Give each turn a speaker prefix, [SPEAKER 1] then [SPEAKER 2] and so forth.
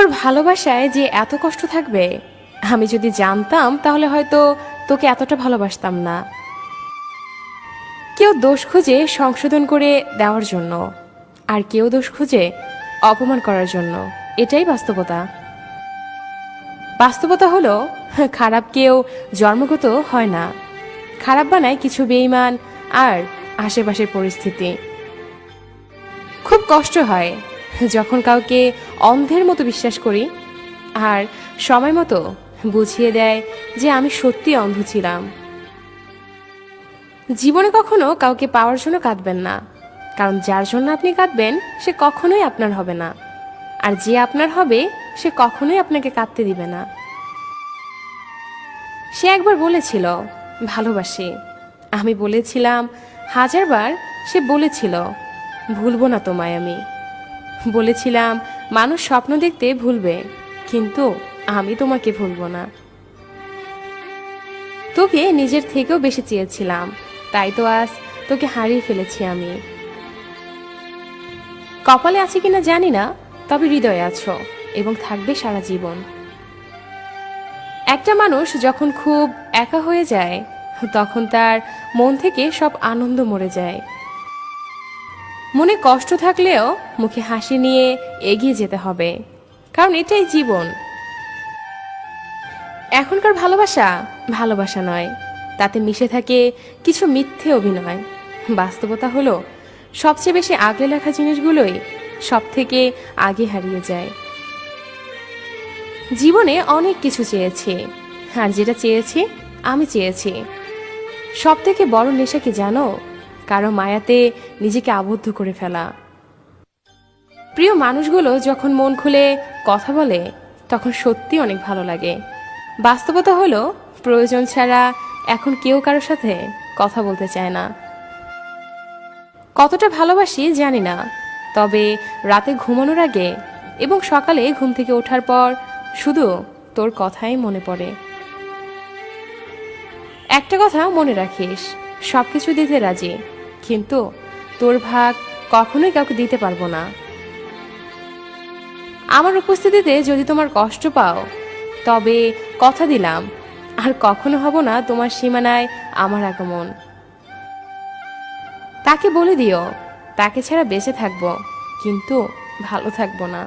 [SPEAKER 1] তোর ভালোবাসায় যে এত কষ্ট থাকবে, আমি যদি জানতাম তাহলে হয়তো তোকে এতটা ভালোবাসতাম না। কেউ দোষ খুঁজে সংশোধন করে দেওয়ার জন্য, আর কেউ দোষ খুঁজে অপমান করার জন্য। এটাই বাস্তবতা। বাস্তবতা হলো, খারাপ কেউ জন্মগত হয় না। খারাপ বানায় কিছু বেইমান আর আশেপাশের পরিস্থিতি। খুব কষ্ট হয়। যখন কাউকে অন্ধের মতো বিশ্বাস করি আর সময় মতো বুঝিয়ে দেয় যে আমি সত্যি অন্ধ ছিলাম। জীবনে কখনো কাউকে পাওয়ার জন্য কাঁদবেন না, কারণ যার জন্য আপনি কাঁদবেন, সে কখনোই আপনার হবে না। আর যে আপনার হবে, সে কখনোই আপনাকে কাঁদতে দিবে না। সে একবার বলেছিল, ভালোবাসি। আমি বলেছিলাম, হাজারবার সে বলেছিল, ভুলবো না তোমায় আমি। বলেছিলাম, মানুষ স্বপ্ন দেখতে ভুলবে, কিন্তু আমি তোমাকে ভুলবো না। তোকে নিজের থেকেও বেশি চেয়েছিলাম, তাই তো আজ তোকে হারিয়ে ফেলেছি আমি। কপালে আছে কিনা জানি না, তবে হৃদয়ে আছো এবং থাকবে সারা জীবন। একটা মানুষ যখন খুব একা হয়ে যায়, তখন তার মন থেকে সব আনন্দ মরে যায়। মনে কষ্ট থাকলেও মুখে হাসি নিয়ে এগিয়ে যেতে হবে। কারণ এটাই জীবন। এখনকার ভালোবাসা ভালোবাসা নয়। তাতে মিশে থাকে কিছু মিথ্যে অভিনয়। বাস্তবতা হলো, সবচেয়ে বেশি আগলে লেখা জিনিসগুলোই সব থেকে আগে হারিয়ে যায়। জীবনে অনেক কিছু চেয়েছি। আর যেটা চেয়েছি, আমি চেয়েছি। সব থেকে বড় নেশা কি জানো? কারও মায়াতে নিজেকে আবদ্ধ করে ফেলা। প্রিয় মানুষগুলো যখন মন খুলে কথা বলে, তখন সত্যি অনেক ভালো লাগে। বাস্তবতা হলো, প্রয়োজন ছাড়া এখন কেউ কারোর সাথে কথা বলতে চায় না। কতটা ভালোবাসি জানি না, তবে রাতে ঘুমানোর আগে এবং সকালে ঘুম থেকে ওঠার পর শুধু তোর কথাই মনে পড়ে। একটা কথা মনে রাখিস, সবকিছু দিতে রাজি। কিন্তু তোর ভাগ কখনোই কাউকে দিতে পারব না। আমার উপস্থিতিতে যদি তোমার কষ্ট পাও, তবে কথা দিলাম, আর কখনো হব না তোমার সীমানায় আমার আগমন। তাকে বলে দিও, তাকে ছাড়া বেঁচে থাকব, কিন্তু ভালো থাকব না।